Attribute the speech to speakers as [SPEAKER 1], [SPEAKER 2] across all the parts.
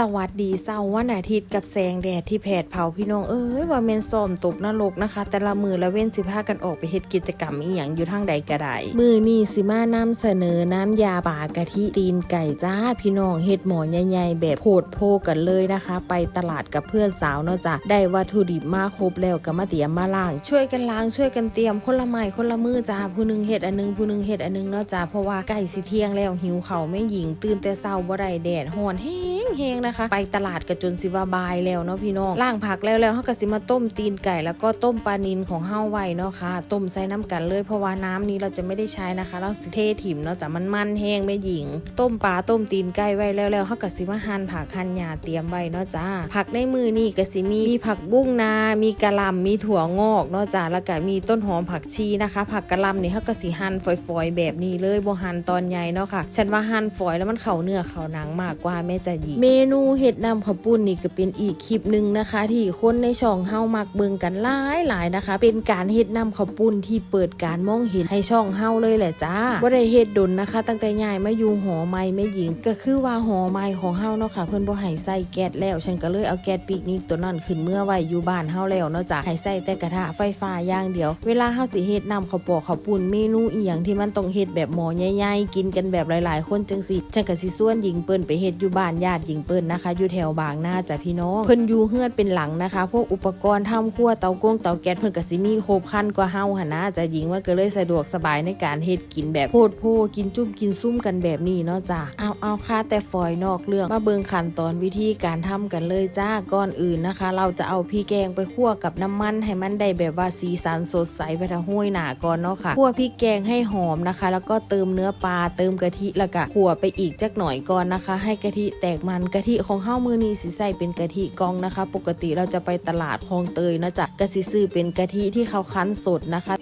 [SPEAKER 1] สวัสดีเสาร์วันอาทิตย์กับแสงแดดที่แผดเผาพี่น้องเอ้ยว่าเมนซ้อมตกนรกนะคะ แต่ละมือละเว้นสิพากันออกไปเฮ็ดกิจกรรมอีหยังอยู่ทางใดก็ได้มือนี่สิมานำเสนอน้ำยาป่ากะทิตีนไก่จ้าพี่น้องเฮ็ดหมอใหญ่ๆแบบโพดโพกันเลยนะคะ ไปตลาดกับเพื่อนสาวเนาะจ้ะได้วัตถุดิบมาครบแล้วก็มาเตรียมมาล้าง ช่วยกันล้างช่วยกันเตรียมคนละไม้คนละมือจ้าผู้หนึงเฮ็ดอันหนึงผู้หนึงเฮ็ดอันหนึงเนาะจ้าเพราะว่าใกล้สิเที่ยงแล้วหิวเขาวแม่หญิงตื่นแต่เช้าบ่ได้แดดฮ้อนแห้ง แห้งนะคะ ไปตลาดกันจนสิว่าบายแล้วเนาะพี่น้องล้างผักแล้วแล้วเฮาก็สิมาต้มตีนไก่แล้วก็ต้มปลานินของเฮาไว้เนาะค่ะต้มใส่น้ำกันเลยเพราะว่าน้ำนี้เราจะไม่ได้ใช้นะคะ เราสิเทถิ่มเนาะจ้ะมันมันแห้งแม่หญิง ต้มปลาต้มตีนไก่ไว้แล้วแล้วเฮาก็สิมาหั่นผักหั่นหญ้าเตรียมไว้เนาะจ้าผักในมือนี่ก็สิมีมีผักบุ้งนา มีกะหล่ำมีถั่วงอกเนาะจ้าแล้วก็มีต้นหอมผักชีนะคะ ผักกะหล่ำนี่เฮาก็สิหั่นฝอยๆแบบนี้เลยบ่หั่นตอนใหญ่เนาะค่ะฉันว่าหั่นฝอยแล้วมันเข้าเนื้อเข้าหนังมากกว่าแม่จะหญิงเมนูเห็ดนำข้าวปุ้นนี่ก็เป็นอีกคลิปหนึ่งนะคะ ที่คนในช่องเฮามักเบิ่งกันหลายหลายๆนะคะ เป็นการเฮ็ดนำข้าวปุ้นที่เปิดการมองเห็นให้ช่องเฮาเลยแหละจ้าบ่ได้เฮ็ดดนนะคะ ตั้งแต่ยายมาอยู่หอไม้แม่หญิง ก็คือว่าหอไม้ของเฮาเนาะค่ะ เพิ่นบ่ให้ใส่แก๊สแล้ว ฉันก็เลยเอาแก๊สปิกนิกตัวนั้นขึ้นเมื่อไว้อยู่บ้านเฮาแล้วเนาะจ้ะให้ใส่แต่กระทะไฟฟ้าอย่างเดียว เวลาเฮาสิเฮ็ดนำข้าวปอกข้าวปุ้นเมนูอีหยังที่มันต้องเฮ็ดแบบหมอใหญ่ๆกินกันแบบหลาย ๆ คนจังสิฉันก็สิส่วนหญิงเปิ้นไปเฮ็ดอยู่บ้านญาติหญิงเปิ้นนะคะ อยู่แถวบางนาจ้ะพี่น้อง เพิ่นอยู่เฮือนเป็นหลังนะคะ พวกอุปกรณ์ทำครัวเตากงเตาแก๊สเพิ่นก็สิมีครบคันกว่าเฮาหั่นนะจ้ะหญิงว่าก็เลยสะดวกสบายในการเฮ็ดกินแบบโพดโพกินจุ่มกินซุ่มกันแบบนี้เนาะจ้ะเอาเอาค่ะแต่ฝอยนอกเรื่องมาเบิ่งขั้นตอนวิธีการทำกันเลยจ้าก่อนอื่นนะคะ เราจะเอาพี่แกงไปคั่วกับน้ำมันให้มันได้แบบว่าสีสันสดใสไปทางห้วยหนาก่อนเนาะค่ะคั่วพริกแกงให้หอมนะคะ แล้วก็เติมเนื้อปลาเติมกะทิแล้วก็คั่วไปอีกจักหน่อยก่อนนะคะ ให้กะทิแตกมันกะทิของเฮ้ามือนี้สิใส่เป็นกะทิกองนะคะ ปกติเราจะไปตลาดคลองเตยนะจ๊ะกะสิซื้อเป็นกะทิที่เขาคั้นสดนะคะ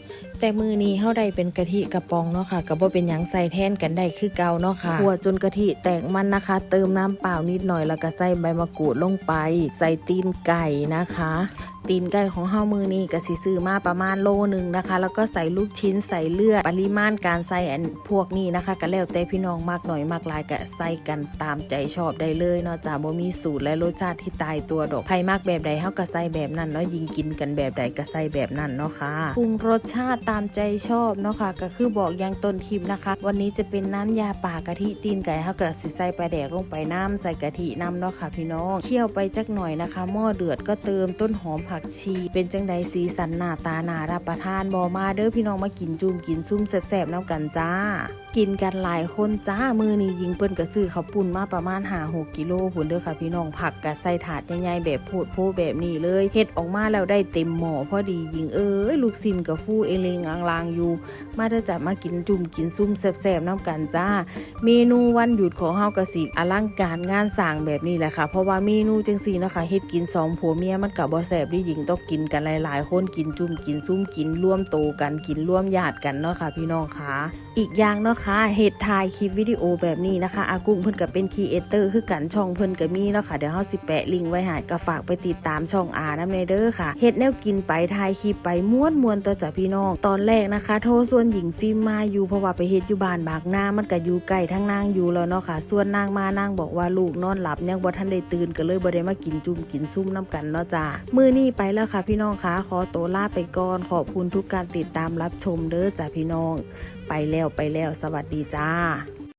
[SPEAKER 1] แต่มือนี้เฮาได้เป็นกะทิกระป๋องเนาะค่ะก็บ่เป็นหยังใส่แทนกันได้คือเก่าเนาะค่ะคั่วจนกะทิแตกมันนะคะ เติมน้ำเปล่านิดหน่อยแล้วก็ใส่ใบมะกรูดลงไป ใส่ตีนไก่นะคะ ตีนไก่ของเฮามือนี้ก็สิซื้อมาประมาณโลหนึงนะคะ แล้วก็ใส่ลูกชิ้นใส่เลือดปริมาณการใส่อันพวกนี้นะคะ ก็แล้วแต่พี่น้องมากหน่อยมากหลายก็ใส่กันตามใจชอบได้เลยเนาะจ้าบ่มีสูตรและรสชาติที่ตายตัวดอกใครมากแบบใดเฮาก็ใส่แบบนั้นเนาะยิงกินกันแบบใดก็ใส่แบบนั้นเนาะค่ะปรุงรสชาติตามใจชอบเนาะค่ะก็คือบอกอย่างต้นคลิปนะคะ วันนี้จะเป็นน้ำยาป่ากะทิตีนไก่เฮาก็สิใส่ปลาแดกลงไปน้ำใส่กะทิน้ำเนาะค่ะพี่น้องเคี่ยวไปจักหน่อยนะคะ หม้อเดือดก็เติมต้นหอมผักชี เป็นจังใดสีสันหน้าตาหนารับประทานบอมาเด้อพี่น้องมากินจุ่มกินซุ่มแซ่บๆน้ำกันจ้า กินกันหลายคนจ้ามือนี้ยิงเปิ้นก็ซื้อข้าวปุ้นมาประมาณหาหกกิโลผุนเด้อค่ะพี่น้องผักกะใส่ถาดใหญ่ๆแบบโพดโพแบบนี้เลยเฮ็ดออกมาแล้วได้เต็มหม้อพอดียิงเอ้ยลูกซินกับฟูเอเลงงลางอยู่ มาเด้อจ้ะมากินจุ่มกินซุ่มแซ่บๆน้ำกันจ้า เมนูวันหยุดของเฮากระสิอลังการงานสร้างแบบนี้แหละค่ะ เพราะว่าเมนูจังซี่นะคะเฮ็ดกินสองผัวเมียมันก็บ่แซ่บดิหญิงต้องกินกันหลายๆ คนกินจุ่มกินซุ่มกินร่วมโตกันกินร่วมญาติกันเนาะค่ะ พี่น้องค่ะอีกอย่างเนาะค่ะเฮ็ดถ่ายคลิปวิดีโอแบบนี้นะคะอากุ้งเพิ่นก็เป็นครีเอเตอร์คือกันช่องเพิ่นก็มีเนาะค่ะเดี๋ยวเฮาสิแปะลิงก์ไว้ให้ก็ฝากไปติดตามช่องอานำในเด้อค่ะเฮ็ดแนวกินไปถ่ายคลิปไปม่วนมวนตัวจ้ะพี่น้องตอนแรกนะคะ โทรส่วนหญิงฟิล์มมาอยู่เพราะว่าไปเฮ็ดอยู่บ้านบากหน้ามันก็อยู่ใกล้ทั้งนางอยู่แล้วเนาะค่ะ ส่วนนางมานางบอกว่าลูกนอนหลับยังบ่ทันได้ตื่นก็เลยบ่ได้มากินจุ่มกินซุ่มน้ำกันเนาะจ้ามือนี่ไปแล้วค่ะพี่น้องคะขอตัวลาไปก่อนขอบคุณทุกการติดตามรับชมเด้อจ้าพี่น้อง ไปแล้วไปแล้วสวัสดีจ้า